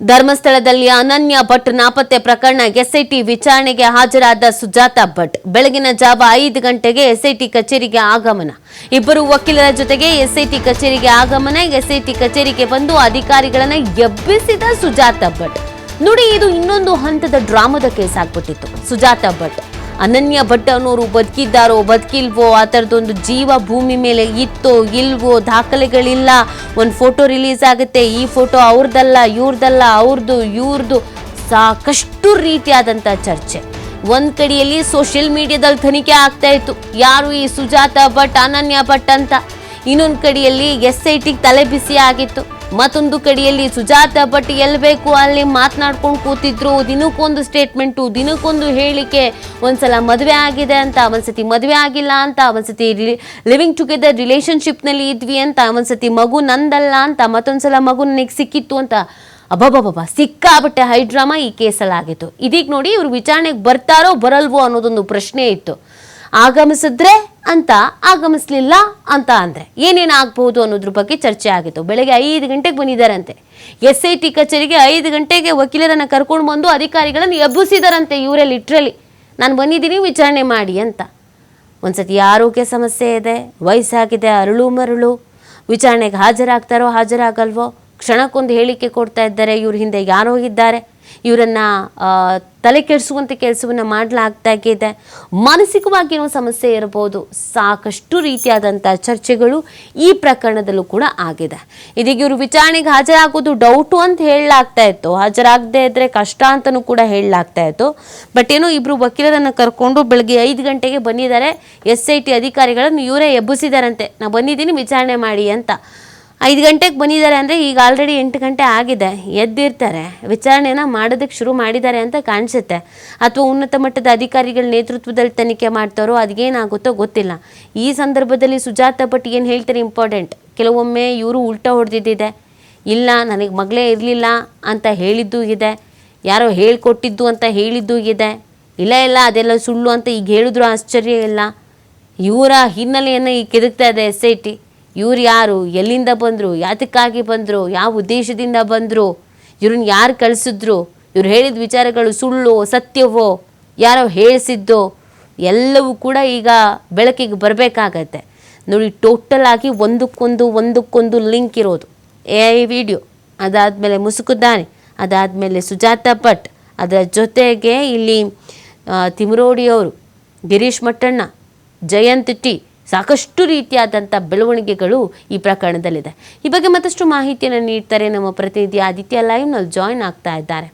ಧರ್ಮಸ್ಥಳದಲ್ಲಿ ಅನನ್ಯ ಭಟ್ ನಾಪತ್ತೆ ಪ್ರಕರಣ ಎಸ್ಐಟಿ ವಿಚಾರಣೆಗೆ ಹಾಜರಾದ ಸುಜಾತ ಭಟ್. ಬೆಳಗಿನ ಜಾವ ಐದು ಗಂಟೆಗೆ ಎಸ್ಐಟಿ ಕಚೇರಿಗೆ ಆಗಮನ. ಇಬ್ಬರು ವಕೀಲರ ಜೊತೆಗೆ ಎಸ್ಐಟಿ ಕಚೇರಿಗೆ ಆಗಮನ. ಎಸ್ಐಟಿ ಕಚೇರಿಗೆ ಬಂದು ಅಧಿಕಾರಿಗಳನ್ನು ಎಬ್ಬಿಸಿದ ಸುಜಾತ ಭಟ್. ನೋಡಿ, ಇದು ಇನ್ನೊಂದು ಹಂತದ ಡ್ರಾಮಾದ ಕೇಸ್ ಆಗ್ಬಿಟ್ಟಿತ್ತು. ಸುಜಾತ ಭಟ್ ಅನನ್ಯ ಭಟ್ ಅನ್ನೋರು ಬದುಕಿದ್ದಾರೋ, ಬದುಕಿಲ್ವೋ, ಆ ಥರದ್ದೊಂದು ಜೀವ ಭೂಮಿ ಮೇಲೆ ಇತ್ತೋ, ಇಲ್ವೋ ದಾಖಲೆಗಳಿಲ್ಲ. ಒಂದು ಫೋಟೋ ರಿಲೀಸ್ ಆಗುತ್ತೆ, ಈ ಫೋಟೋ ಅವ್ರದ್ದಲ್ಲ ಇವ್ರದ್ದಲ್ಲ ಅವ್ರದ್ದು ಇವ್ರದ್ದು ಸಾಕಷ್ಟು ರೀತಿಯಾದಂಥ ಚರ್ಚೆ. ಒಂದು ಕಡೆಯಲ್ಲಿ ಸೋಷಿಯಲ್ ಮೀಡಿಯಾದಲ್ಲಿ ತನಿಖೆ ಆಗ್ತಾ ಇತ್ತು. ಯಾರು ಈ ಸುಜಾತ ಭಟ್, ಅನನ್ಯ ಭಟ್ ಅಂತ? ಇನ್ನೊಂದು ಕಡೆಯಲ್ಲಿ ಎಸ್ ಐ ಟಿಗೆ ತಲೆ ಬಿಸಿ ಆಗಿತ್ತು. ಮತ್ತೊಂದು ಕಡೆಯಲ್ಲಿ ಸುಜಾತ ಭಟ್ ಎಲ್ಲಿ ಬೇಕು ಅಲ್ಲಿ ಮಾತನಾಡ್ಕೊಂಡು ಕೂತಿದ್ರು. ದಿನಕ್ಕೊಂದು ಸ್ಟೇಟ್ಮೆಂಟು ದಿನಕ್ಕೊಂದು ಹೇಳಿಕೆ. ಒಂದ್ಸಲ ಮದುವೆ ಆಗಿದೆ ಅಂತ ಒಂದ್ಸತಿ ಮದುವೆ ಆಗಿಲ್ಲ ಅಂತ ಒಂದ್ಸತಿ ಲಿವಿಂಗ್ ಟುಗೆದರ್ ರಿಲೇಶನ್ಶಿಪ್ನಲ್ಲಿ ಇದ್ವಿ ಅಂತ ಒಂದ್ಸತಿ ಮಗು ನಂದಲ್ಲ ಅಂತ ಮತ್ತೊಂದ್ಸಲ ಮಗು ನನಗೆ ಸಿಕ್ಕಿತ್ತು ಅಂತ. ಅಬ್ಬಬ್ಬಬ್ಬ, ಸಿಕ್ಕಾಬಟ್ಟೆ ಹೈಡ್ರಾಮಾ ಈ ಕೇಸಲ್ಲಿ ಆಗಿತ್ತು ಇದೀಗ ನೋಡಿ ಇವ್ರು ವಿಚಾರಣೆಗೆ ಬರ್ತಾರೋ ಬರಲ್ವೋ ಅನ್ನೋದೊಂದು ಪ್ರಶ್ನೆ ಇತ್ತು. ಆಗಮಿಸಿದ್ರೆ ಅಂತ, ಆಗಮಿಸ್ಲಿಲ್ಲ ಅಂತ ಅಂದರೆ ಏನೇನು ಆಗ್ಬಹುದು ಅನ್ನೋದ್ರ ಬಗ್ಗೆ ಚರ್ಚೆ ಆಗಿತ್ತು. ಬೆಳಗ್ಗೆ ಐದು ಗಂಟೆಗೆ ಬಂದಿದ್ದಾರಂತೆ. ಎಸ್ ಐ ಟಿ ಕಚೇರಿಗೆ ಐದು ಗಂಟೆಗೆ ವಕೀಲರನ್ನ ಕರ್ಕೊಂಡು ಬಂದು ಅಧಿಕಾರಿಗಳನ್ನು ಎಬ್ಬಿಸಿದಾರಂತೆ ಇವರೇ ಲಿಟ್ರಲಿ ನಾನು ಬಂದಿದ್ದೀನಿ, ವಿಚಾರಣೆ ಮಾಡಿ ಅಂತ. ಒಂದ್ಸತಿ ಆರೋಗ್ಯ ಸಮಸ್ಯೆ ಇದೆ, ವಯಸ್ಸಾಗಿದೆ, ಅರಳು ಮರಳು. ವಿಚಾರಣೆಗೆ ಹಾಜರಾಗ್ತಾರೋ ಹಾಜರಾಗಲ್ವೋ? ಕ್ಷಣಕ್ಕೊಂದು ಹೇಳಿಕೆ ಕೊಡ್ತಾ ಇದ್ದಾರೆ, ಇವ್ರ ಹಿಂದೆ ಯಾರೋ ಇದ್ದಾರೆ. ಇವರನ್ನ ತಲೆ ಕೆಡಿಸುವಂಥ ಕೆಲಸವನ್ನು ಮಾಡಲಾಗ್ತಾ ಇದೆ. ಮಾನಸಿಕವಾಗಿ ಏನೋ ಸಮಸ್ಯೆ ಇರಬಹುದು. ಸಾಕಷ್ಟು ರೀತಿಯಾದಂಥ ಚರ್ಚೆಗಳು ಈ ಪ್ರಕರಣದಲ್ಲೂ ಕೂಡ ಆಗಿದೆ. ಇದೀಗ ಇವರು ವಿಚಾರಣೆಗೆ ಹಾಜರಾಗೋದು ಡೌಟು ಅಂತ ಹೇಳಲಾಗ್ತಾ ಇತ್ತು. ಹಾಜರಾಗದೇ ಇದ್ದರೆ ಕಷ್ಟ ಅಂತಲೂ ಕೂಡ ಹೇಳಲಾಗ್ತಾ ಇತ್ತು. ಬಟ್ ಏನೋ ಇಬ್ಬರು ವಕೀಲರನ್ನು ಕರ್ಕೊಂಡು ಬೆಳಗ್ಗೆ ಐದು ಗಂಟೆಗೆ ಬಂದಿದ್ದಾರೆ. ಎಸ್ ಐ ಟಿ ಅಧಿಕಾರಿಗಳನ್ನು ಇವರೇ ಎಬ್ಬಿಸಿದಾರಂತೆ. ನಾ ಬಂದಿದ್ದೀನಿ, ವಿಚಾರಣೆ ಮಾಡಿ ಅಂತ. ಐದು ಗಂಟೆಗೆ ಬಂದಿದ್ದಾರೆ ಅಂದರೆ ಈಗ ಆಲ್ರೆಡಿ ಎಂಟು ಗಂಟೆ ಆಗಿದೆ. ಎದ್ದಿರ್ತಾರೆ. ವಿಚಾರಣೆನ ಮಾಡೋದಕ್ಕೆ ಶುರು ಮಾಡಿದ್ದಾರೆ ಅಂತ ಕಾಣಿಸುತ್ತೆ. ಅಥವಾ ಉನ್ನತ ಮಟ್ಟದ ಅಧಿಕಾರಿಗಳ ನೇತೃತ್ವದಲ್ಲಿ ತನಿಖೆ ಮಾಡ್ತಾರೋ ಅದೇನಾಗುತ್ತೋ ಗೊತ್ತಿಲ್ಲ. ಈ ಸಂದರ್ಭದಲ್ಲಿ ಸುಜಾತ ಭಟ್ ಏನು ಹೇಳ್ತಾರೆ ಇಂಪಾರ್ಟೆಂಟ್ ಕೆಲವೊಮ್ಮೆ ಇವರು ಉಲ್ಟಾ ಹೊಡೆದಿದ್ದಿದೆ. ಇಲ್ಲ, ನನಗೆ ಮಗಳೇ ಇರಲಿಲ್ಲ ಅಂತ ಹೇಳಿದ್ದು ಇದೆ. ಯಾರೋ ಹೇಳಿಕೊಟ್ಟಿದ್ದು ಅಂತ ಹೇಳಿದ್ದು ಇದೆ. ಇಲ್ಲ ಇಲ್ಲ, ಅದೆಲ್ಲ ಸುಳ್ಳು ಅಂತ ಈಗ ಹೇಳಿದ್ರು ಆಶ್ಚರ್ಯ ಇಲ್ಲ. ಇವರ ಹಿನ್ನೆಲೆಯನ್ನು ಈಗ ಕೆದಕ್ತಾ ಇದೆ ಎಸ್ ಐ ಟಿ ಇವ್ರು ಯಾರು? ಎಲ್ಲಿಂದ ಬಂದರು? ಯಾತಕ್ಕಾಗಿ ಬಂದರು? ಯಾವ ಉದ್ದೇಶದಿಂದ ಬಂದರು? ಇವ್ರನ್ನ ಯಾರು ಕಳಿಸಿದ್ರು? ಇವ್ರು ಹೇಳಿದ ವಿಚಾರಗಳು ಸುಳ್ಳು, ಸತ್ಯವೋ, ಯಾರೋ ಹೇಳಿಸಿದ್ದೋ, ಎಲ್ಲವೂ ಕೂಡ ಈಗ ಬೆಳಕಿಗೆ ಬರಬೇಕಾಗತ್ತೆ. ನೋಡಿ ಟೋಟಲ್ ಆಗಿ ಒಂದಕ್ಕೊಂದು ಒಂದಕ್ಕೊಂದು ಲಿಂಕ್ ಇರೋದು. ಎ ಐ ವಿಡಿಯೋ ಅದಾದಮೇಲೆ ಮುಸುಕುದಾನಿ ಅದಾದಮೇಲೆ ಸುಜಾತ ಭಟ್. ಅದರ ಜೊತೆಗೆ ಇಲ್ಲಿ ತಿಮರೋಡಿಯವರು, ಗಿರೀಶ್ ಮಟ್ಟಣ್ಣ, ಜಯಂತ್ ಟಿ. ಸಾಕಷ್ಟು ರೀತಿಯಾದಂಥ ಬೆಳವಣಿಗೆಗಳು ಈ ಪ್ರಕರಣದಲ್ಲಿದೆ. ಈ ಬಗ್ಗೆ ಮತ್ತಷ್ಟು ಮಾಹಿತಿಯನ್ನು ನೀಡ್ತಾರೆ ನಮ್ಮ ಪ್ರತಿನಿಧಿ ಆದಿತ್ಯ ಲೈವ್ನಲ್ಲಿ ಜಾಯ್ನ್ ಆಗ್ತಾ ಇದ್ದಾರೆ.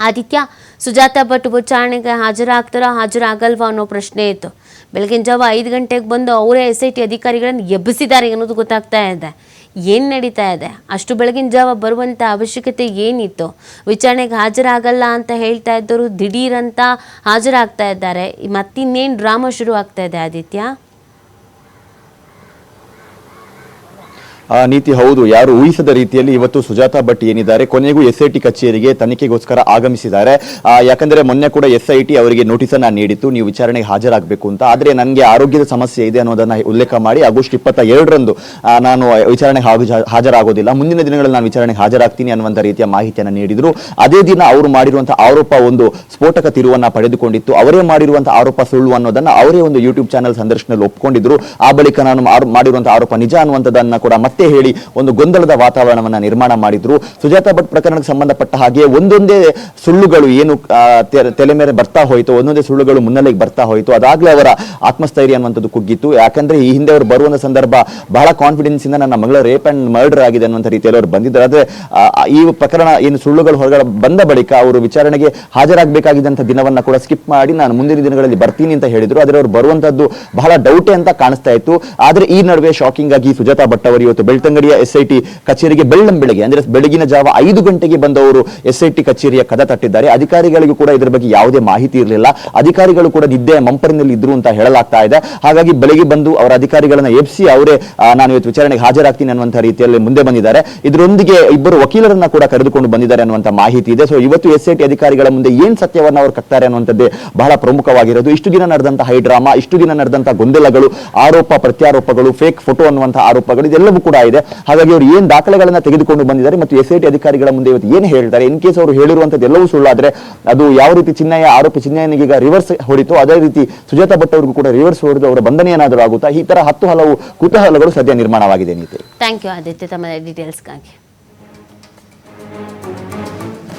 ಆದಿತ್ಯ, ಸುಜಾತ ಭಟ್ ವಿಚಾರಣೆಗೆ ಹಾಜರಾಗ್ತಾರೋ? ಹಾಜರಾಗಲ್ವಾ ಅನ್ನೋ ಪ್ರಶ್ನೆ ಇತ್ತು. ಬೆಳಗಿನ ಜಾವ ಐದು ಗಂಟೆಗೆ ಬಂದು ಅವರೇ ಎಸ್ ಐ ಟಿ ಅಧಿಕಾರಿಗಳನ್ನು ಎಬ್ಬಿಸಿದ್ದಾರೆ ಅನ್ನೋದು ಗೊತ್ತಾಗ್ತಾ ಇದೆ. ಏನು ನಡೀತಾ ಇದೆ? ಅಷ್ಟು ಬೆಳಗಿನ ಜಾವ ಬರುವಂಥ ಅವಶ್ಯಕತೆ ಏನಿತ್ತು? ವಿಚಾರಣೆಗೆ ಹಾಜರಾಗಲ್ಲ ಅಂತ ಹೇಳ್ತಾ ಇದ್ದವರು ದಿಢೀರಂತ ಹಾಜರಾಗ್ತಾ ಇದ್ದಾರೆ. ಮತ್ತಿನ್ನೇನು ಡ್ರಾಮಾ ಶುರು ಆಗ್ತಾ ಇದೆ ಆದಿತ್ಯ? ಆ ನೀತಿ ಹೌದು. ಯಾರು ಊಹಿಸದ ರೀತಿಯಲ್ಲಿ ಇವತ್ತು ಸುಜಾತಾ ಭಟ್ ಏನಿದ್ದಾರೆ, ಕೊನೆಗೂ ಎಸ್ ಐ ಟಿ ಕಚೇರಿಗೆ ತನಿಖೆಗೋಸ್ಕರ ಆಗಮಿಸಿದ್ದಾರೆ. ಯಾಕಂದ್ರೆ ಮೊನ್ನೆ ಕೂಡ ಎಸ್ ಐ ಟಿ ಅವರಿಗೆ ನೋಟಿಸ್ ಅನ್ನ ನೀಡಿತ್ತು. ನೀವು ವಿಚಾರಣೆಗೆ ಹಾಜರಾಗಬೇಕು ಅಂತ. ಆದರೆ ನನಗೆ ಆರೋಗ್ಯದ ಸಮಸ್ಯೆ ಇದೆ ಅನ್ನೋದನ್ನ ಉಲ್ಲೇಖ ಮಾಡಿ ಆಗಸ್ಟ್ ಇಪ್ಪತ್ತ ಎರಡರಂದು ನಾನು ವಿಚಾರಣೆಗೆ ಹಾಜ- ಹಾಜರಾಗೋದಿಲ್ಲ. ಮುಂದಿನ ದಿನಗಳಲ್ಲಿ ನಾನು ವಿಚಾರಣೆಗೆ ಹಾಜರಾಗ್ತೀನಿ ಅನ್ನುವಂಥ ರೀತಿಯ ಮಾಹಿತಿಯನ್ನು ನೀಡಿದರು. ಅದೇ ದಿನ ಅವರು ಮಾಡಿರುವಂತಹ ಆರೋಪ ಒಂದು ಸ್ಫೋಟಕ ತಿರುವನ್ನ ಪಡೆದುಕೊಂಡಿತ್ತು. ಅವರೇ ಮಾಡಿರುವಂತಹ ಆರೋಪ ಸುಳ್ಳು ಅನ್ನೋದನ್ನು ಅವರೇ ಒಂದು ಯೂಟ್ಯೂಬ್ ಚಾನಲ್ ಸಂದರ್ಶನದಲ್ಲಿ ಒಪ್ಪಿಕೊಂಡಿದ್ರು ಆ ಬಳಿಕ ನಾನು ಮಾಡಿರುವಂತಹ ಆರೋಪ ನಿಜ ಅನ್ನುವಂಥದ್ದನ್ನು ಕೂಡ ಮತ್ತೆ ಹೇಳಿ ಒಂದು ಗೊಂದಲದ ವಾತಾವರಣವನ್ನ ನಿರ್ಮಾಣ ಮಾಡಿದ್ರು. ಸುಜಾತಾ ಭಟ್ ಪ್ರಕರಣಕ್ಕೆ ಸಂಬಂಧಪಟ್ಟ ಹಾಗೆ ಒಂದೊಂದೇ ಸುಳ್ಳುಗಳು ಏನು ತಲೆ ಮೇಲೆ ಬರ್ತಾ ಹೋಯಿತು, ಒಂದೊಂದೇ ಸುಳ್ಳುಗಳು ಮುನ್ನೆಲೆಗೆ ಬರ್ತಾ ಹೋಯಿತು. ಅದಾಗಲೇ ಅವರ ಆತ್ಮಸ್ಥೈರ್ಯ ಅನ್ನುವಂಥದ್ದು ಕುಗ್ಗಿತ್ತು. ಯಾಕಂದ್ರೆ ಈ ಹಿಂದೆ ಅವರು ಬರುವಂತ ಸಂದರ್ಭ ಬಹಳ ಕಾನ್ಫಿಡೆನ್ಸ್ ಇಂದ ನನ್ನ ಮಗಳ ರೇಪ್ ಅಂಡ್ ಮರ್ಡರ್ ಆಗಿದೆ ಅನ್ನುವಂಥ ರೀತಿಯಲ್ಲಿ ಅವರು ಬಂದಿದ್ದಾರೆ. ಆದ್ರೆ ಈ ಪ್ರಕರಣ ಏನು ಸುಳ್ಳುಗಳು ಹೊರಗಡೆ ಬಂದ ಬಳಿಕ ಅವರು ವಿಚಾರಣೆಗೆ ಹಾಜರಾಗಬೇಕಾಗಿದ್ದಂಥ ದಿನವನ್ನ ಕೂಡ ಸ್ಕಿಪ್ ಮಾಡಿ ನಾನು ಮುಂದಿನ ದಿನಗಳಲ್ಲಿ ಬರ್ತೀನಿ ಅಂತ ಹೇಳಿದ್ರು. ಆದ್ರೆ ಅವರು ಬರುವಂತದ್ದು ಬಹಳ ಡೌಟೇ ಅಂತ ಕಾಣಿಸ್ತಾ ಇತ್ತು. ಆದ್ರೆ ಈ ನಡುವೆ ಶಾಕಿಂಗ್ ಆಗಿ ಸುಜಾತಾ ಭಟ್ ಅವರು ಇವತ್ತು ಬೆಳ್ತಂಗಡಿಯ ಎಸ್ ಐ ಟಿ ಕಚೇರಿಗೆ ಬೆಳ್ಳಂ ಬೆಳಗ್ಗೆ, ಅಂದ್ರೆ ಬೆಳಗಿನ ಜಾವ ಐದು ಗಂಟೆಗೆ ಬಂದವರು ಎಸ್ ಐ ಟಿ ಕಚೇರಿಯ ಕದ ತಟ್ಟಿದ್ದಾರೆ. ಅಧಿಕಾರಿಗಳಿಗೂ ಕೂಡ ಇದರ ಬಗ್ಗೆ ಯಾವುದೇ ಮಾಹಿತಿ ಇರಲಿಲ್ಲ. ಅಧಿಕಾರಿಗಳು ಕೂಡ ನಿದ್ದೆ ಮಂಪರಿನಲ್ಲಿ ಇದ್ರು ಅಂತ ಹೇಳಲಾಗ್ತಾ ಇದೆ. ಹಾಗಾಗಿ ಬೆಳಗ್ಗೆ ಬಂದು ಅವರ ಅಧಿಕಾರಿಗಳನ್ನ ಎಬ್ಸಿ ಅವರೇ ನಾನು ಇವತ್ತು ವಿಚಾರಣೆಗೆ ಹಾಜರಾಗ್ತೀನಿ ಅನ್ನುವಂಥ ರೀತಿಯಲ್ಲಿ ಮುಂದೆ ಬಂದಿದ್ದಾರೆ. ಇದರೊಂದಿಗೆ ಇಬ್ಬರು ವಕೀಲರನ್ನ ಕೂಡ ಕರೆದುಕೊಂಡು ಬಂದಿದ್ದಾರೆ ಅನ್ನುವಂಥ ಮಾಹಿತಿ ಇದೆ. ಸೊ ಇವತ್ತು ಎಸ್ ಐ ಟಿ ಅಧಿಕಾರಿಗಳ ಮುಂದೆ ಏನ್ ಸತ್ಯವನ್ನು ಅವರು ಕಟ್ತಾರೆ ಅನ್ನುವಂಥದ್ದೇ ಬಹಳ ಪ್ರಮುಖವಾಗಿರೋದು. ಇಷ್ಟು ದಿನ ನಡೆದಂತಹ ಹೈ ಡ್ರಾಮಾ ಇಷ್ಟು ದಿನ ನಡೆದಂತಹ ಗೊಂದಲಗಳು, ಆರೋಪ, ಪ್ರತ್ಯಾರೋಪಗಳು, ಫೇಕ್ ಫೋಟೋ ಅನ್ನುವಂತಹ ಆರೋಪಗಳು, ಇದೆಲ್ಲವೂ ಕೂಡ ಕೂಡ ಇದೆ. ಹಾಗಾಗಿ ಅವರು ಏನು ದಾಖಲೆಗಳನ್ನ ತೆಗೆದುಕೊಂಡು ಬಂದಿದ್ದಾರೆ ಮತ್ತು ಎಸ್ ಅಧಿಕಾರಿಗಳ ಮುಂದೆ ಇವತ್ತು ಏನು ಹೇಳ್ತಾರೆ ಇನ್ ಕೇಸ್ ಅವರು ಹೇಳಿರುವಂಥದ್ದು ಎಲ್ಲವೂ ಸುಳ್ಳಾದ್ರೆ ಅದು ಯಾವ ರೀತಿ ಚಿನ್ನಯ್ಯ ಆರೋಪಿ ಚಿನ್ನಯ್ಯನಿಗೆ ಈಗ ರಿವರ್ಸ್ ಹೊಡಿತು, ಅದೇ ರೀತಿ ಸುಜಾತ ಭಟ್ ಅವ್ರಿಗೂ ಕೂಡ ರಿವರ್ಸ್ ಹೊಡೆದು ಅವರ ಬಂಧನ ಏನಾದರೂ ಆಗುತ್ತಾ? ಈ ತರ ಹತ್ತು ಹಲವು ಕುತೂಹಲಗಳು ಸದ್ಯ ನಿರ್ಮಾಣವಾಗಿದೆ, ನೀತಿ. ಥ್ಯಾಂಕ್ ಯು ಆದಿತ್ಯ, ತಮ್ಮ ಡೀಟೇಲ್ಸ್ಗಾಗಿ